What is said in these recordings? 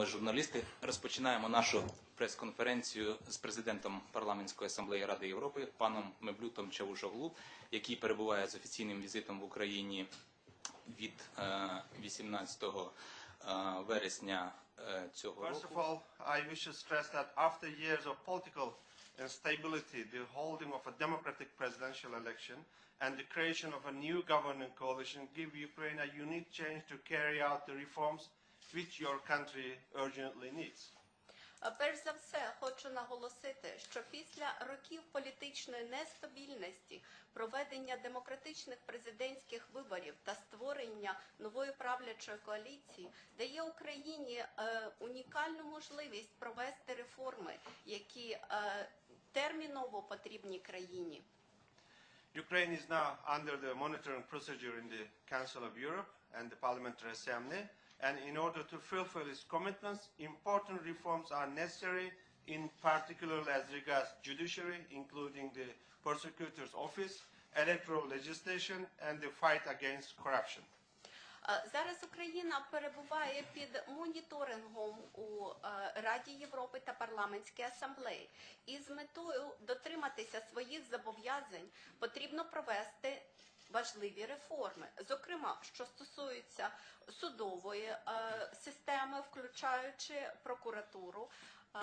Журналісти, розпочинаємо нашу прес-конференцію з президентом парламентської асамблеї Ради Європи паном Мевлютом Чавушоглу, який перебуває з офіційним візитом в Україні від е, 18 е, вересня е, цього First року. of all, I wish to stress that after years of political instability, the holding of a democratic presidential election and the creation of a new governing coalition give Ukraine a unique chance to carry out the reforms which your country urgently needs. Е, Перш за все, хочу наголосити, що після років політичної нестабільності, проведення демократичних президентських виборів та створення нової правлячої коаліції дає Україні е, унікальну можливість провести реформи, які е, терміново потрібні країні. Ukraine is now under the monitoring procedure in the Council of Europe and the Parliamentary Assembly, and in order to fulfill its commitments, important reforms are necessary, in particular as regards judiciary, including the prosecutor's office, electoral legislation, and the fight against corruption. Е, Зараз Україна перебуває під моніторингом у е, Раді Європи та парламентській асамблеї. І з метою дотриматися своїх зобов'язань потрібно провести важливі реформи, зокрема, що стосується судової е, системи, включаючи прокуратуру, е,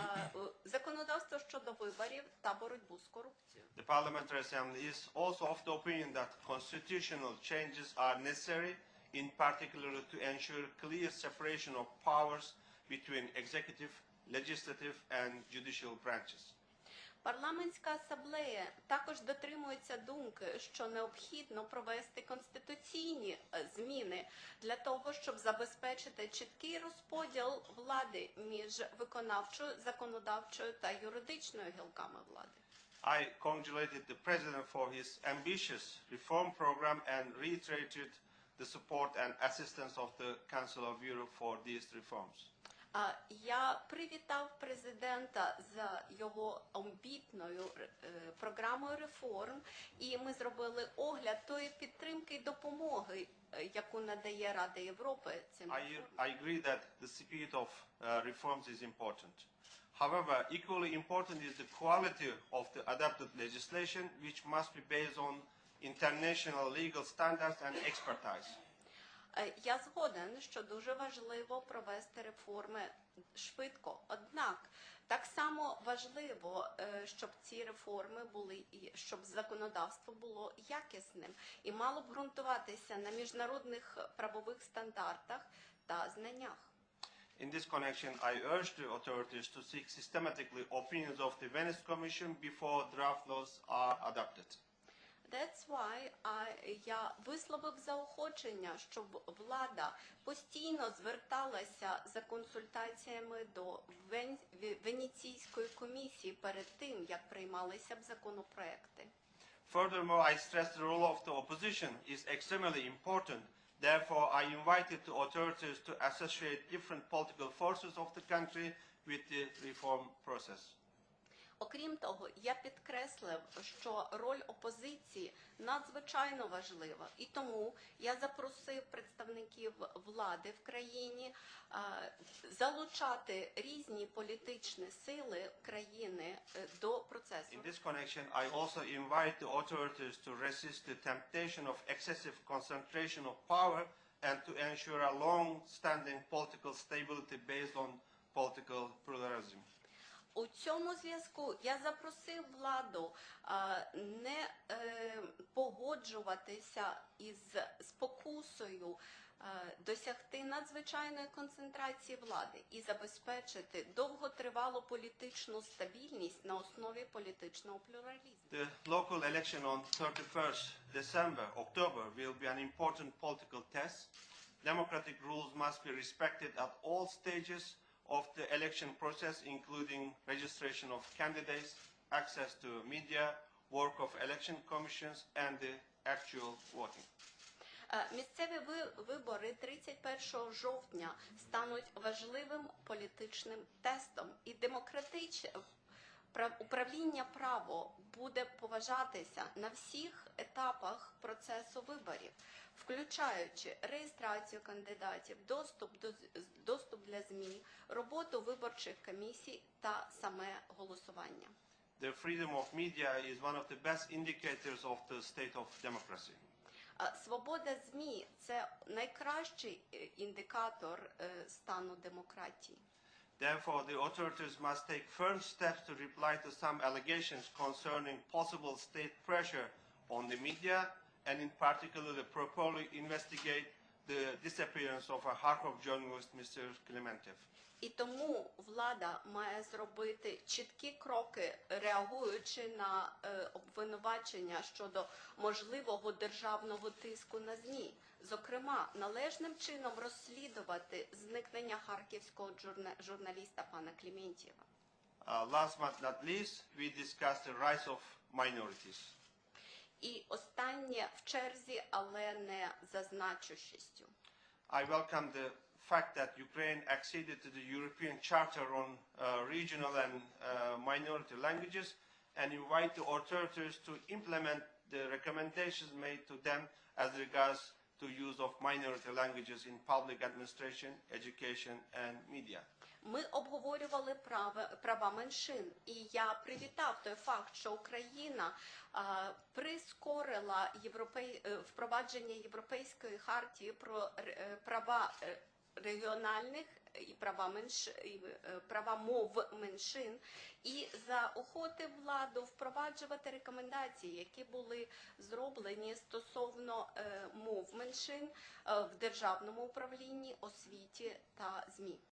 законодавство щодо виборів та боротьбу з корупцією. The Parliamentary Assembly is also of the opinion that constitutional changes are necessary, in particular to ensure clear separation of powers between executive, legislative, and judicial branches. Парламентська асамблея також дотримується думки, що необхідно провести конституційні е, зміни для того, щоб забезпечити чіткий розподіл влади між виконавчою, законодавчою та юридичною гілками влади. I congratulated the President for his ambitious reform program and reiterated the support and assistance of the Council of Europe for these reforms. Я привітав президента за його амбітною е, програмою реформ, і ми зробили огляд тої підтримки і допомоги, е, яку надає Рада Європи цим I, реформам. I agree that the spirit of uh, reforms is important. However, equally important is the quality of the adopted legislation, which must be based on international legal standards and expertise. Е, Я згоден, що дуже важливо провести реформи швидко. Однак так само важливо, е, щоб ці реформи були і щоб законодавство було якісним і мало б ґрунтуватися на міжнародних правових стандартах та знаннях. In this connection, I urge the authorities to seek systematically opinions of the Venice Commission before draft laws are adopted. That's why I, я висловив заохочення, щоб влада постійно зверталася за консультаціями до Вен... Венеційської комісії перед тим, як приймалися б законопроекти. Furthermore, I stress the role of the opposition is extremely important. Therefore, I invited the authorities to associate different political forces of the country with the reform process. Окрім того, я підкреслив, що роль опозиції надзвичайно важлива, і тому я запросив представників влади в країні е, залучати різні політичні сили країни е, до процесу. In this connection, I also invite the authorities to resist the temptation of excessive concentration of power and to ensure a long-standing political stability based on political pluralism. У цьому зв'язку я запросив владу не е, погоджуватися із спокусою е, досягти надзвичайної концентрації влади і забезпечити довготривалу політичну стабільність на основі політичного плюралізму. The local election on 31st December, October will be an important political test. Democratic rules must be respected at all stages of the election process, including registration of candidates, access to media, work of election commissions, and the actual voting. Е, Місцеві ви- вибори 31 жовтня стануть важливим політичним тестом, і демократич... Прав- Управління право буде поважатися на всіх етапах процесу виборів, включаючи реєстрацію кандидатів, доступ до доступ для змі, роботу виборчих комісій та саме голосування. The freedom of media is one of the best indicators of the state of democracy. Свобода ЗМІ це найкращий е, індикатор е, стану демократії. Therefore, the authorities must take firm steps to reply to some allegations concerning possible state pressure on the media, and in particular, to properly investigate the disappearance of a Kharkov journalist, Mr. Klementev. І тому влада має зробити чіткі кроки, реагуючи на е, обвинувачення щодо можливого державного тиску на ЗМІ. Зокрема, належним чином розслідувати зникнення харківського журна- журналіста пана Кліментєва. Uh, last but not least, we discussed the rights of minorities. І останнє в черзі, але не за значущістю. I welcome the fact that Ukraine acceded to the European Charter on uh, regional and uh, minority languages and invite the authorities to implement the recommendations made to them as regards to use of minority languages in public administration, education and media. Ми обговорювали права, права меншин, і я привітав той факт, що Україна а, прискорила європей, е, впровадження Європейської хартії про е, права е, регіональних і права менш і, е, права мов меншин, і заохотив владу впроваджувати рекомендації, які були зроблені стосовно е, мов меншин е, в державному управлінні, освіті та змі.